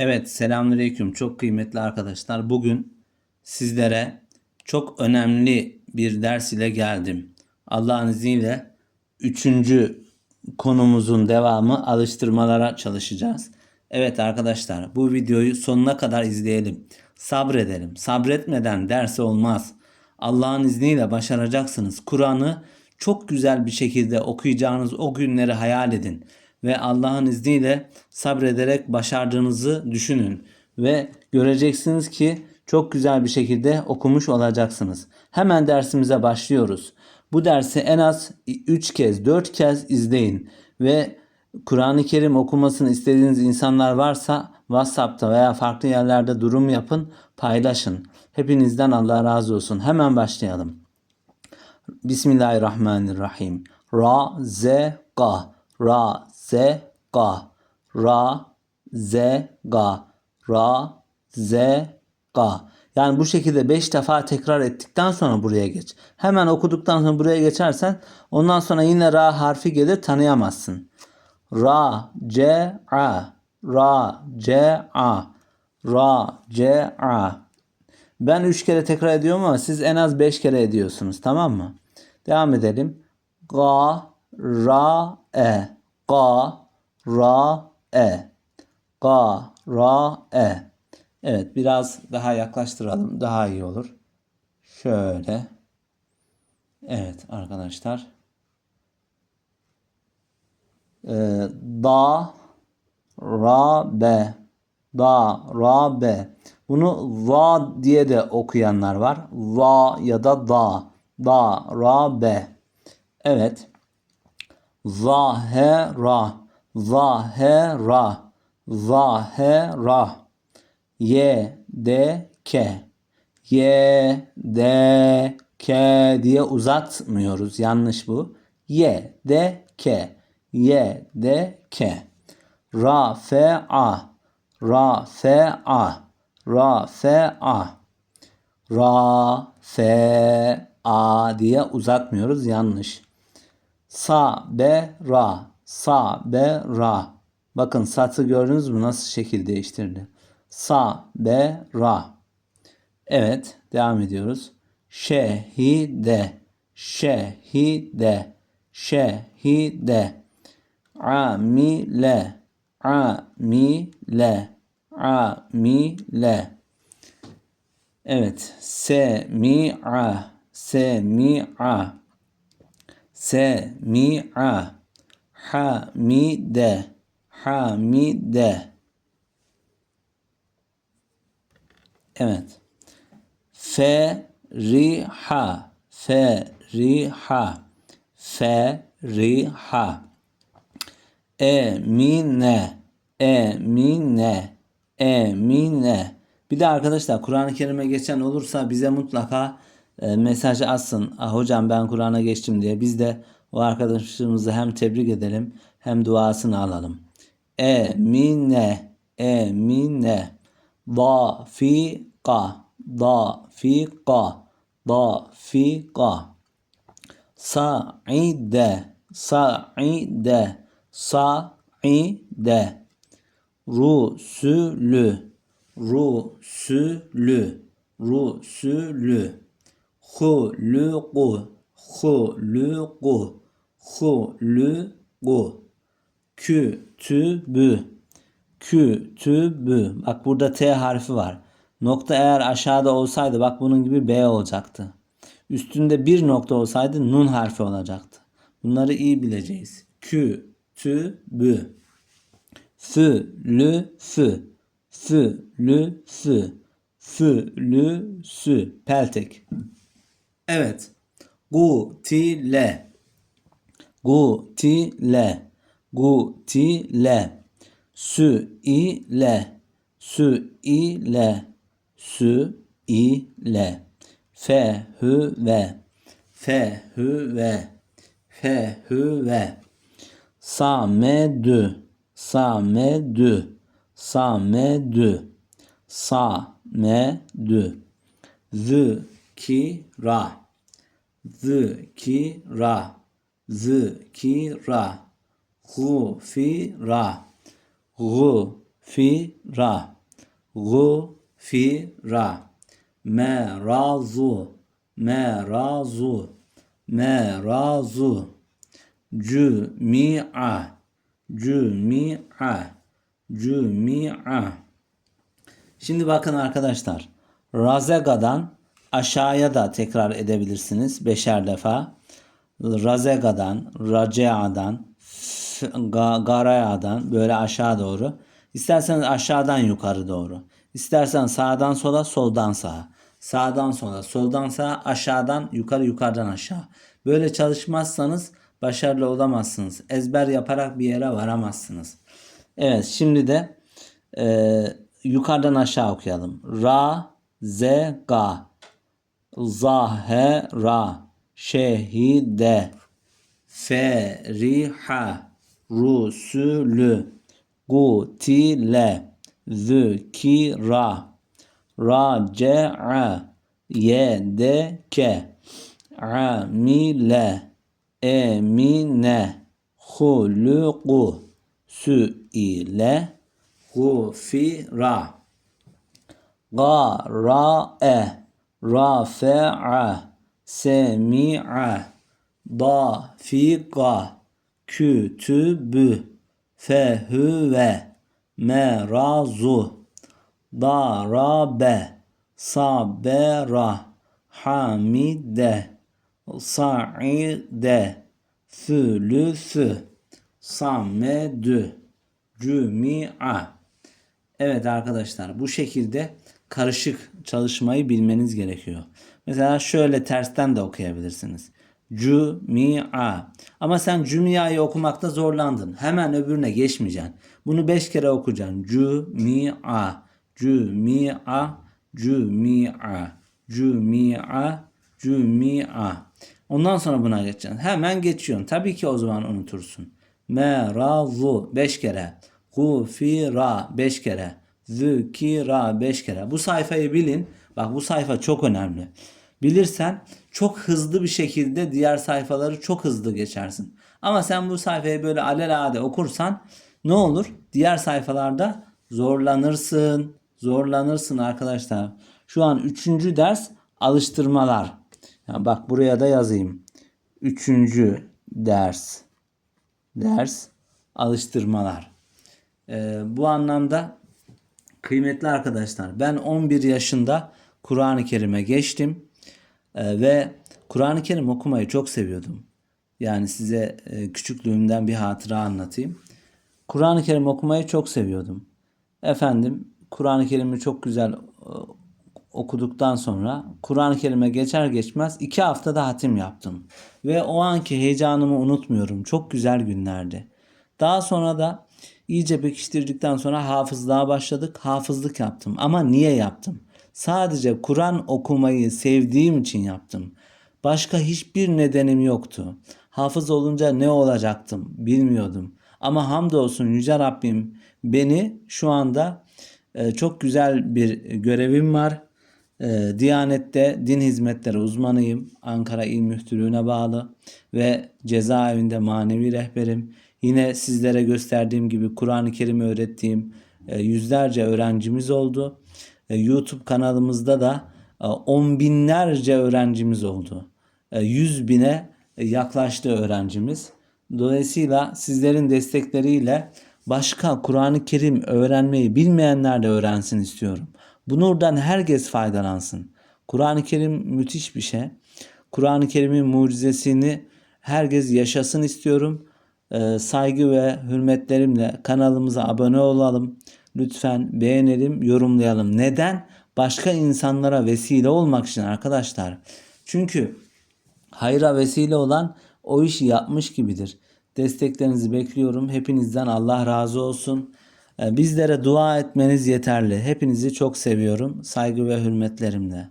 Evet, selamünaleyküm. Çok kıymetli arkadaşlar. Bugün sizlere çok önemli bir ders ile geldim. Allah'ın izniyle üçüncü konumuzun devamı alıştırmalara çalışacağız. Evet arkadaşlar, bu videoyu sonuna kadar izleyelim. Sabredelim. Sabretmeden ders olmaz. Allah'ın izniyle başaracaksınız. Kur'an'ı çok güzel bir şekilde okuyacağınız o günleri hayal edin ve Allah'ın izniyle sabrederek başardığınızı düşünün ve göreceksiniz ki çok güzel bir şekilde okumuş olacaksınız. Hemen dersimize başlıyoruz. Bu dersi en az 3 kez, 4 kez izleyin ve Kur'an-ı Kerim okumasını istediğiniz insanlar varsa WhatsApp'ta veya farklı yerlerde durum yapın, paylaşın. Hepinizden Allah razı olsun. Hemen başlayalım. Bismillahirrahmanirrahim. Ra, Z, Ga. Ra, Z, Ga. Ra, Z, Ga. Ra, Z, Ga. Yani bu şekilde 5 defa tekrar ettikten sonra buraya geç. Hemen okuduktan sonra buraya geçersen ondan sonra yine Ra harfi gelir tanıyamazsın. Ra, C, A. Ra, C, A. Ra, C, A. Ben 3 kere tekrar ediyorum ama siz en az 5 kere ediyorsunuz tamam mı? Devam edelim. Ga, ra, e. Ga, ra, e. Ga, ra, e. Evet biraz daha yaklaştıralım. Daha iyi olur. Şöyle. Evet arkadaşlar. Ee, da, ra, be. Da, ra, be. Bunu va diye de okuyanlar var. Va ya da da. Da, ra, be. Evet. Zahera. Zahera. Zahera. Ye, de, ke. Ye, de, ke diye uzatmıyoruz. Yanlış bu. Ye, de, ke. Ye, de, ke. Ra, fe, a. Ra, fe, a. Ra, fe, a. Ra, fe, a diye uzatmıyoruz. Yanlış. Sa, be, ra. Sa, be, ra. Bakın satı gördünüz mü nasıl şekil değiştirdi. Sa, be, ra. Evet devam ediyoruz. Şehide. Şehide. Şehide. Amile. Amile. Amile. Evet. Semi'a. Semi'a. Semi'a. Hamide. Hamide. Evet. Feriha. Feriha. Feriha. Emine. Emine. Emine. Bir de arkadaşlar Kur'an-ı Kerim'e geçen olursa bize mutlaka e, mesaj atsın. Ah, hocam ben Kur'an'a geçtim diye. Biz de o arkadaşımızı hem tebrik edelim hem duasını alalım. Emine. Emine. Dafika. Dafika. Dafika. Sa'ide. Sa'ide. Sa'ide. Rusulü. Rusulü. Rusulü. Huluku. Huluku. Huluku. Kütübü. Kütübü. Bak burada T harfi var. Nokta eğer aşağıda olsaydı bak bunun gibi B olacaktı. Üstünde bir nokta olsaydı nun harfi olacaktı. Bunları iyi bileceğiz. Kü, tü, bü. Fü, lü, fü. Fü, lü, fü. Fü, lü, sü. Peltek. Evet. Gu, ti, le. Gu, ti, le. Gu, ti, le. Sü, i, le. Sü, i, le. Sü, i, le. Fe, hü, ve. Fe, hü, ve. Fe, hü, ve. Samedü. Samedü. Samedü. Samedü. Zikira. Zikira. Zikira. Gufira. Gu. Gufira. Gufira. Merazu. Merazu. Merazu. Cümi'a. Cümi'a. Cümi'a. Şimdi bakın arkadaşlar. Razega'dan aşağıya da tekrar edebilirsiniz. Beşer defa. Razega'dan, Racea'dan, Garaya'dan böyle aşağı doğru. İsterseniz aşağıdan yukarı doğru. İstersen sağdan sola, soldan sağa. Sağdan sola, soldan sağa, aşağıdan yukarı, yukarıdan aşağı. Böyle çalışmazsanız başarılı olamazsınız. Ezber yaparak bir yere varamazsınız. Evet şimdi de e, yukarıdan aşağı okuyalım. Ra, ze, ga. Zahera. Şehide. Feriha. Rusulü. Gutile. Zükira. Race'a. Yedeke. Amile. Emine. Huluku. Süile. Gufira. Gara'e. Rafa'a. Semi'a. Dafiqa. Kütübü. Fehüve. Merazu. Darabe. Sabera. Hamide. Sa'ide. Sülüsü. Samedü. Cümi'a. Evet arkadaşlar bu şekilde karışık çalışmayı bilmeniz gerekiyor. Mesela şöyle tersten de okuyabilirsiniz. Cümi'a. Ama sen cümia'yı okumakta zorlandın. Hemen öbürüne geçmeyeceksin. Bunu beş kere okuyacaksın. Cümi'a. Cümi'a. Cümi'a. Cümi'a. Cümi'a. Ondan sonra buna geçeceksin. Hemen geçiyorsun. Tabii ki o zaman unutursun. Merazu beş kere. Gufira beş kere. Zükira beş kere. Bu sayfayı bilin. Bak bu sayfa çok önemli. Bilirsen çok hızlı bir şekilde diğer sayfaları çok hızlı geçersin. Ama sen bu sayfayı böyle alelade okursan ne olur? Diğer sayfalarda zorlanırsın. Zorlanırsın arkadaşlar. Şu an üçüncü ders alıştırmalar. Ya bak buraya da yazayım. Üçüncü ders. Ders alıştırmalar. Ee, bu anlamda kıymetli arkadaşlar ben 11 yaşında Kur'an-ı Kerim'e geçtim Ee, ve Kur'an-ı Kerim okumayı çok seviyordum. Yani size e, küçüklüğümden bir hatıra anlatayım. Kur'an-ı Kerim okumayı çok seviyordum. Efendim Kur'an-ı Kerim'i çok güzel e, okuduktan sonra Kur'an-ı Kerim'e geçer geçmez iki haftada hatim yaptım. Ve o anki heyecanımı unutmuyorum. Çok güzel günlerdi. Daha sonra da iyice pekiştirdikten sonra hafızlığa başladık. Hafızlık yaptım. Ama niye yaptım? Sadece Kur'an okumayı sevdiğim için yaptım. Başka hiçbir nedenim yoktu. Hafız olunca ne olacaktım bilmiyordum. Ama hamdolsun Yüce Rabbim beni şu anda e, çok güzel bir görevim var. E, Diyanet'te din hizmetleri uzmanıyım. Ankara İl Müftülüğü'ne bağlı ve cezaevinde manevi rehberim. Yine sizlere gösterdiğim gibi Kur'an-ı Kerim öğrettiğim e, yüzlerce öğrencimiz oldu. E, YouTube kanalımızda da e, on binlerce öğrencimiz oldu. 100 bine yaklaştı öğrencimiz. Dolayısıyla sizlerin destekleriyle başka Kur'an-ı Kerim öğrenmeyi bilmeyenler de öğrensin istiyorum. Bu nurdan herkes faydalansın. Kur'an-ı Kerim müthiş bir şey. Kur'an-ı Kerim'in mucizesini herkes yaşasın istiyorum. Ee, saygı ve hürmetlerimle kanalımıza abone olalım. Lütfen beğenelim, yorumlayalım. Neden? Başka insanlara vesile olmak için arkadaşlar. Çünkü hayra vesile olan o işi yapmış gibidir. Desteklerinizi bekliyorum. Hepinizden Allah razı olsun. Ee, Bizlere dua etmeniz yeterli. Hepinizi çok seviyorum. Saygı ve hürmetlerimle.